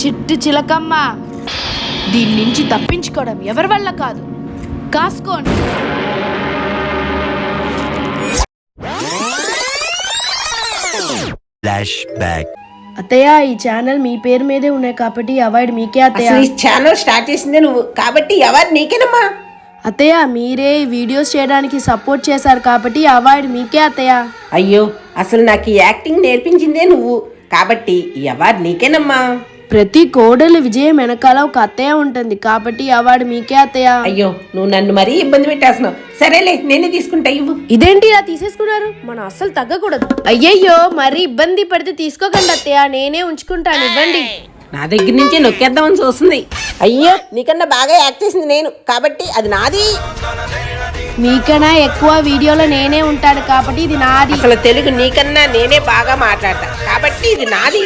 చిట్టు చిలకమ్మ. దీని నుంచి తప్పించుకోవడం ఎవరి వల్ల కాదు? కాసుకోండి ఫ్లాష్ బ్యాక్ అత్తయ్య ఈ ఛానల్ మీ పేరు మీదే ఉన్నాయి కాబట్టి అవాయిడ్ మీకే అత్తయ్య. అసలు ఈ ఛానల్ స్టార్ట్ చేసిందే నువ్వు. కాబట్టి ఎవరు నీకేనమ్మా. అత్తయ్య మీరే ఈ వీడియోస్ చేయడానికి సపోర్ట్ చేశారు కాబట్టి అవాయిడ్ మీకే అత్తయ్య. అయ్యో అసలు నాకు ఈ యాక్టింగ్ నేర్పించిందే నువ్వు. కాబట్టి ఈ అవార్డు నీకేనమ్మా. ప్రతి కోడలు విజయం వెనకాల ఒక అత్తయ్య ఉంటుంది. కాబట్టి అవార్డు మీకే అత్తయ్య. అయ్యో నువ్వు నన్ను మరీ ఇబ్బంది పెట్టేస్తున్నావు. సరేలే నేనే తీసుకుంటా ఇవ్వు. ఇదేంటి ఇలా తీసేసుకున్నారు? మనం అస్సలు తగ్గకూడదు. అయ్యయ్యో మరి ఇబ్బంది పడితే తీసుకోకండి అత్తయ్య. నేనే ఉంచుకుంటాను ఇవ్వండి. నా దగ్గర నుంచి నొక్కేద్దామని చూస్తుంది. అయ్యో నీకన్నా బాగా యాక్ట్ చేసింది నేను. కాబట్టి అది నాది. మీకన్నా ఎక్కువ వీడియోలో నేనే ఉంటాను. కాబట్టి ఇది నాది. అసలు తెలుగు నీకన్నా నేనే బాగా మాట్లాడతా. కాబట్టి ఇది నాది.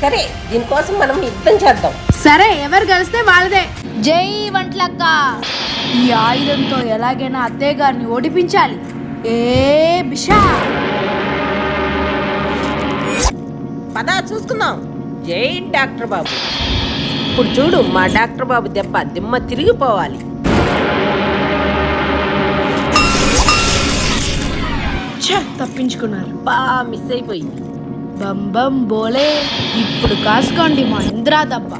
సరే దీనికోసం మనం యుద్ధం చేద్దాం. సరే ఎవరు కలిస్తే వాళ్ళదే. జై వంటలక్క. ఈ ఆయుధంతో ఎలాగైనా అత్తయ్య గారిని ఓడిపించాలి. ఏ బిషా పద చూసుకుందాం. జై డాక్టర్ బాబు. ఇప్పుడు చూడు మా డాక్టర్ బాబు దెబ్బ దిమ్మ తిరిగిపోవాలి. ఛ, తప్పించుకున్నారు. బా మిస్ అయిపోయింది. బం బం బోలే. ఇప్పుడు కాసుకోండి మా ఇంద్రా దబ్బ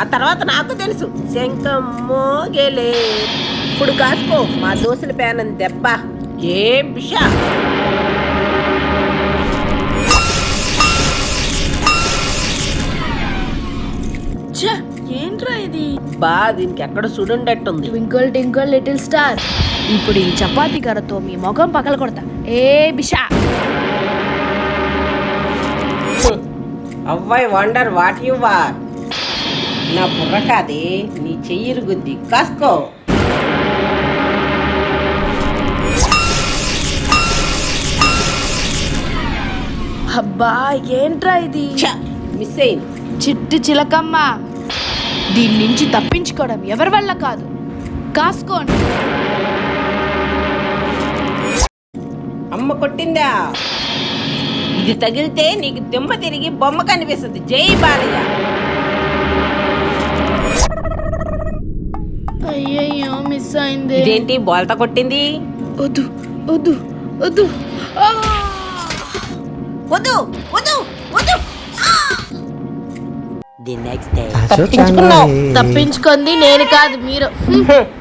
ఆ తర్వాత నాకు తెలుసు. శంఖం మోగేలే. ఇప్పుడు కాసుకో మా దోశల పేనం దెబ్బ. ఏం బిషా ఇది బా దీనికి ఎక్కడ సుడుండట్టుంది? Twinkle twinkle little star. ఇప్పుడు ఈ చపాతీ కర్రతో మీ ముఖం పగల కొడతా ఏ బిషా! అవ్వాయి వండర్ వాట్ యు వార్? నా బుర్ర కాదే నీ చెయ్యిరు గుద్ది. కాసుకో! అబ్బా ఏంట్రా ఇది? మిస్ అయింది. చిట్టు చిలకమ్మ. దీని నుంచి తప్పించుకోవడం ఎవరి వల్ల కాదు? కాసుకోండి అమ్మ కొట్టిందా? ఇది తగిలితే నీకు దిమ్మ తిరిగి బొమ్మ కనిపిస్తుంది. జై బాలయ్య. అయ్యయ్యో మిస్ అయింది. ఇదేంటి బోల్తా కొట్టింది? వద్దు వద్దు వద్దు. ఆ! వద్దు వద్దు వద్దు. ది నెక్స్ట్ డే తప్పించుకున్నావు తప్పించుకుంది నేను కాదు మీరు.